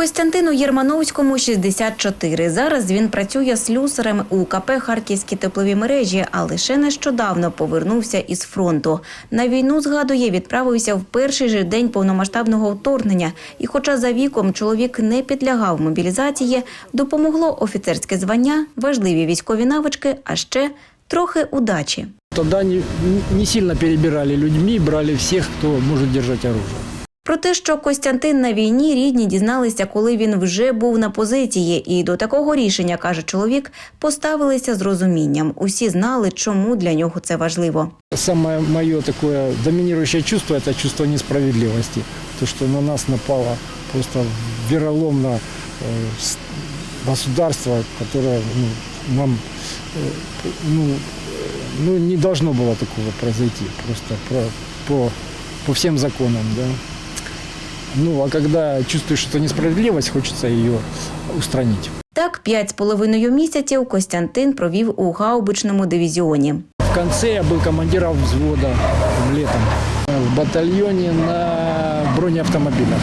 Костянтину Єрмановському 64. Зараз він працює слюсарем у КП Харківські теплові мережі, а лише нещодавно повернувся із фронту. На війну згадує, відправився в перший же день повномасштабного вторгнення. І, хоча за віком чоловік не підлягав мобілізації, допомогло офіцерське звання, важливі військові навички, а ще трохи удачі. Тогда не, сильно перебирали людьми, брали всех, кто может держать оружие. Про те, що Костянтин на війні рідні дізналися, коли він вже був на позиції, і до такого рішення, каже чоловік, поставилися з розумінням. Усі знали, чому для нього це важливо. Самое мое такое доминирующее чувство – это чувство несправедливости. То, что на нас напало просто вероломно э, с- государство, которое ну, нам э, ну, э, ну, не должно было такого произойти. Просто про- по, по всем законам. Да? Ну, а когда чувствуешь, что несправедливость, хочется ее устранить. Так, п'ять з половиною місяців Костянтин провів у гаубичному дивізіоні. В конце я был командиром взвода летом в батальоне на бронеавтомобилях.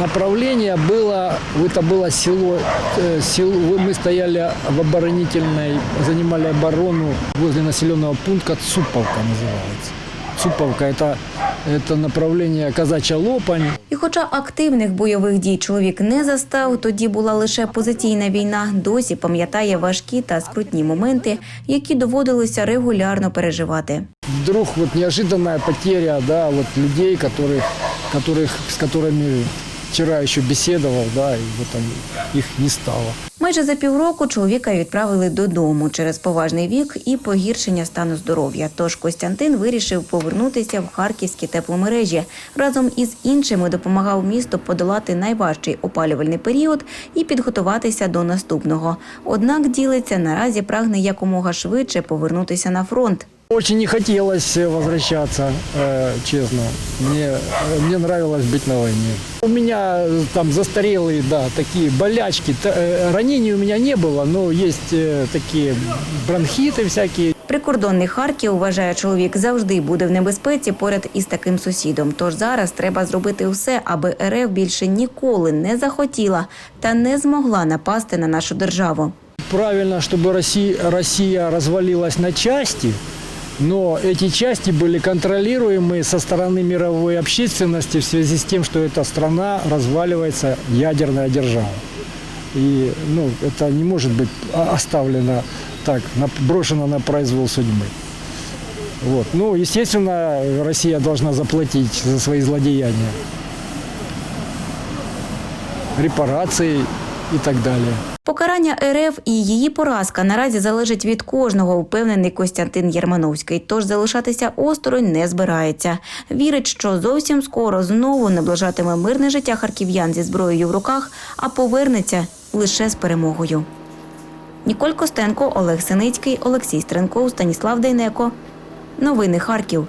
Направление было, это было село, э, село, мы стояли в оборонительной, занимали оборону возле населенного пункта Цуповка называется. Цуповка это, это направление Казачья Лопань. І хоча активних бойових дій чоловік не застав, тоді була лише позиційна війна, досі пам'ятає важкі та скрутні моменти, які доводилося регулярно переживати. Вдруг вот неожиданная потеря, да, вот людей, которых, которых, с которыми вчера еще беседовал, да, и вот они, их не стало. Майже за півроку чоловіка відправили додому через поважний вік і погіршення стану здоров'я. Тож Костянтин вирішив повернутися в харківські тепломережі. Разом із іншими допомагав місту подолати найважчий опалювальний період і підготуватися до наступного. Однак ділиться наразі прагне якомога швидше повернутися на фронт. Очень не хотелось э, возвращаться, э, честно. Мне, э, мне нравилось быть на войне. У меня э, там застарелые, да, такие болячки. Т- э, Ранений у меня не было, но есть э, такие бронхиты всякие. Прикордонний Харків, вважає чоловік, завжди буде в небезпеці поряд із таким сусідом. Тож зараз треба зробити все, аби РФ більше ніколи не захотіла та не змогла напасти на нашу державу. Правильно, чтобы Россия, Россия развалилась на части, Но эти части были контролируемы со стороны мировой общественности в связи с тем, что эта страна разваливается ядерная держава. И ну, это не может быть оставлено так, брошено на произвол судьбы. Вот. Ну, естественно, Россия должна заплатить за свои злодеяния. Репарации и так далее. Покарання РФ і її поразка наразі залежить від кожного, впевнений Костянтин Єрмановський. Тож залишатися осторонь не збирається. Вірить, що зовсім скоро знову наближатиме мирне життя харків'ян зі зброєю в руках, а повернеться лише з перемогою. Ніколь Костенко, Олег Синицький, Олексій Стренков, Станіслав Дейнеко. Новини Харків.